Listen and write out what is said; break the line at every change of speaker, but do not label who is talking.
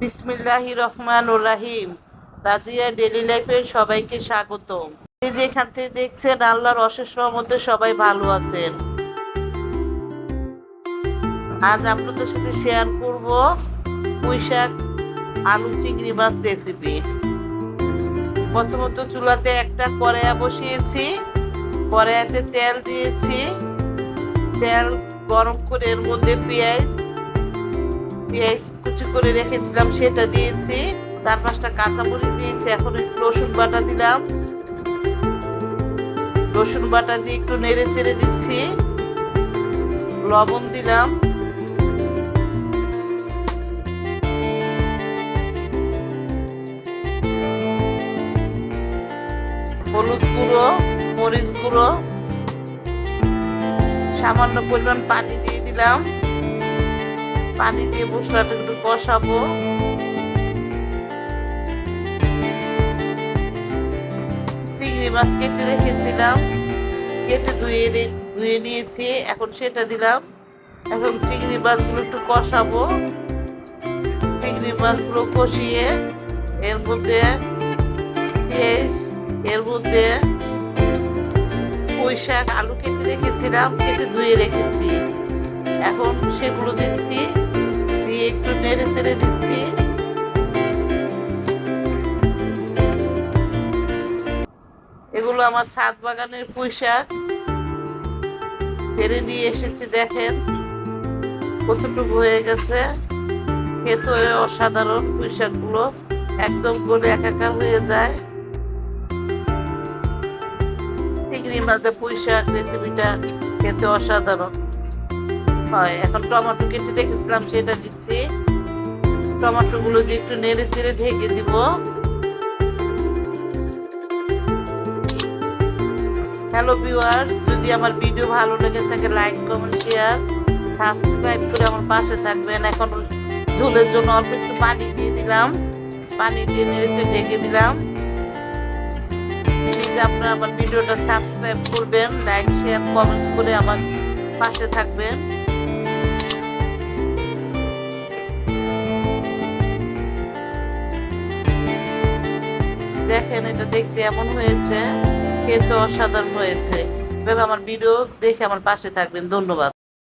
বিসমিল্লাহি রহমান রাহিম। রাজিয়া ডেলি লাইফে সবাইকে স্বাগত এই যে এখান থেকে দেখছেন, আল্লাহর অশেষ রহমতে সবাই ভালো আছেন। আজ আপনাদের সাথে শেয়ার করব পুঁই শাক আলু চিংড়ি মাছ রেসিপি প্রথমত চুলাতে একটা কড়াইয়া বসিয়েছি। কড়াইয়াতে তেল দিয়েছি। তেল গরম করে এর মধ্যে পেঁয়াজ পেঁয়াজ করে রেখেছিলাম, সেটা দিয়েছি। চার পাঁচটা কাঁচামরিচ দিয়েছি, এখন একটু রসুন বাটা দিলাম। রসুন বাটা দিয়ে একটু নেড়ে চেড়ে দিচ্ছি। লবণ দিলাম। হলুদ গুঁড়ো, মরিচ গুঁড়ো, সামান্য পরিমাণ পানি দিয়ে দিলাম। পানি দিয়ে মশলাটা একটু কষাবো চিংড়ি মাছ কেটে রেখেছিলাম। কেটে ধুয়ে ধুয়ে নিয়েছি, এখন সেটা দিলাম। এখন চিংড়ি মাছগুলো একটু কষাবো। চিংড়ি মাছগুলো কষিয়ে এর মধ্যে এর মধ্যে পুঁই শাক, আলু কেটে রেখেছিলাম, কেটে ধুয়ে রেখেছি। এখন সেগুলো দিচ্ছি। একটু নেড়ে চেড়ে দিচ্ছি। এগুলো আমার ছাদ বাগানের পুঁই শাক ফেরে নিয়ে এসেছি, দেখেন। কতটুকু হয়ে গেছে। খেতে অসাধারণ পুঁই শাকগুলো একদম করে একাকার হয়ে যায়। চিংড়ি মাছের পুঁই শাক রেসিপিটা খেতে অসাধারণ। হয়। এখন টমেটো কেটে রেখেছিলাম, সেটা দিচ্ছি। টমেটো গুলো দিয়ে একটু নেড়ে চেড়ে ঢেকে দিব। হ্যালো ভিউয়ার যদি আমার ভিডিও ভালো লেগে থাকে লাইক কমেন্ট শেয়ার সাবস্ক্রাইব করে আমার পাশে থাকবেন। এখন ঝোলের জন্য অল্প একটু পানি দিয়ে দিলাম। পানি দিয়ে নেড়ে ঢেকে দিলাম। প্লিজ আপনারা আমার ভিডিওটা সাবস্ক্রাইব করবেন লাইক শেয়ার কমেন্ট করে আমার পাশে থাকবেন। দেখেন, এটা দেখতে এমন হয়েছে কে তো অসাধারণ হয়েছে। এভাবে আমার ভিডিও দেখে আমার পাশে থাকবেন। ধন্যবাদ।